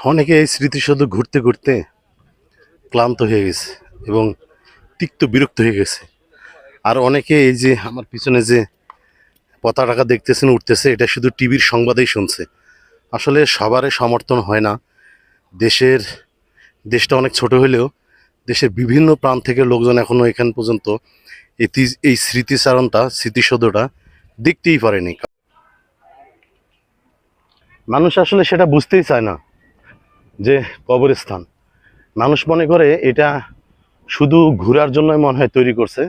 অনেকে এই স্মৃতিসৌধ ঘুরতে ঘুরতে ক্লান্ত হয়ে গেছে এবং তিক্ত বিরক্ত হয়ে গেছে। আর অনেকে এই যে আমার পিছনে যে পতাকা দেখতেছেন, উঠতেছে, এটা শুধু টিভির সংবাদেই শুনছে। আসলে সবারই সমর্থন হয় না। দেশের, দেশটা অনেক ছোট হলেও দেশের বিভিন্ন প্রান্ত থেকে লোকজন এখনও এখান পর্যন্ত এই এই স্মৃতিচারণটা, স্মৃতিসৌধটা দেখতেই পারেনি। মানুষ আসলে সেটা বুঝতেই চায় না। যে কবরস্থান। মানুষ মনে করে এটা শুধু ঘোরার জন্যই মনে হয় তৈরি করছে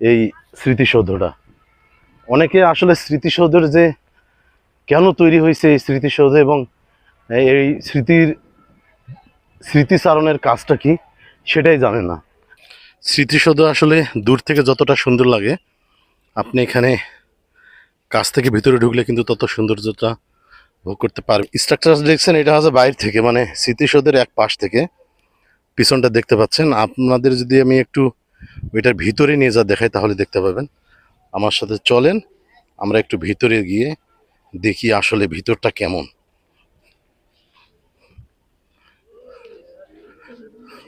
এই স্মৃতিসৌধটা। অনেকে আসলে স্মৃতিসৌধের যে কেন তৈরি হয়েছে এই স্মৃতিসৌধ এবং এই স্মৃতির স্মৃতিচারণের কাজটা কি সেটাই জানে না। স্মৃতিসৌধ আসলে দূর থেকে যতটা সুন্দর লাগে, আপনি এখানে কাছ থেকে ভিতরে ঢুকলে কিন্তু তত সৌন্দর্যটা ভোগ করতে পারবেন স্ট্রাকচার দেখছেন, এটা হচ্ছে বাইরে থেকে মানে স্মৃতিসৌধের এক পাশ থেকে। পিছনটা দেখতে পাচ্ছেন। আপনাদের যদি আমি একটু ওইটার ভিতরে নিয়ে যা দেখাই, তাহলে দেখতে পাবেন। আমার সাথে চলেন, আমরা একটু ভিতরে গিয়ে দেখি আসলে ভিতরটা কেমন।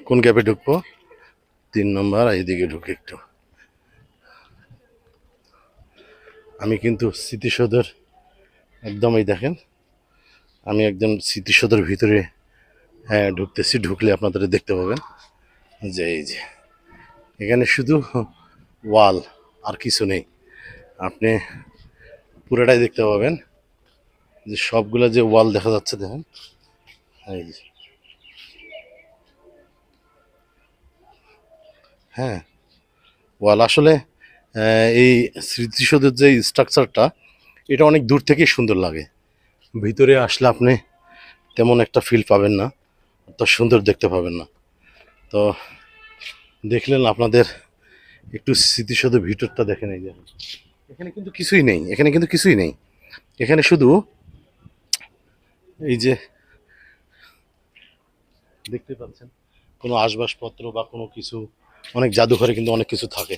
কোন গ্যাপে ঢুকবো? তিন নম্বর এইদিকে ঢুকে একটু। আমি কিন্তু স্মৃতিসৌধের একদমই দেখেন আমি একদম স্মৃতিসৌধের ভিতরে হ্যাঁ ঢুকতেছি, ঢুকলে আপনাদের দেখতে পাবেন। যে এই যে, এখানে শুধু ওয়াল আর কিছু নেই। আপনি পুরোটাই দেখতে পাবেন। যে সবগুলো যে ওয়াল দেখা যাচ্ছে, দেখেন। এই যে। হ্যাঁ ওয়াল আসলে এই স্মৃতিসৌধের যে স্ট্রাকচারটা এটা অনেক দূর থেকেই সুন্দর লাগে। ভিতরে আসলে আপনি তেমন একটা ফিল পাবেন না, অত সুন্দর দেখতে পাবেন না। তো দেখলেন আপনাদের একটু স্মৃতিসৌধ ভিতরটা দেখেন এই যে। এখানে কিন্তু কিছুই নেই, এখানে কিন্তু কিছুই নেই। এখানে শুধু এই যে দেখতে পাচ্ছেন, কোনো আসবাসপত্র বা কোনো কিছু, অনেক জাদুঘরে কিন্তু অনেক কিছু থাকে।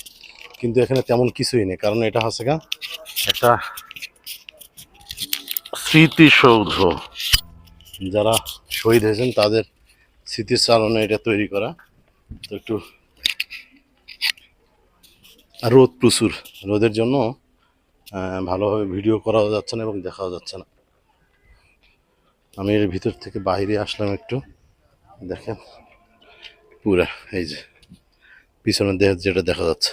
কিন্তু এখানে তেমন কিছুই নেই, কারণ এটা হচ্ছে একটা স্মৃতিসৌধ। যারা শহীদ হয়েছেন, তাদের স্মৃতিচারণে এটা তৈরি করা। তো একটু রোদ প্রচুর। রোদের জন্য ভালোভাবে ভিডিও করাও যাচ্ছে না এবং দেখাও যাচ্ছে না। আমি এর ভিতর থেকে বাইরে আসলাম একটু। দেখেন, পুরা, এই যে পিছনের দেহ যেটা দেখা যাচ্ছে।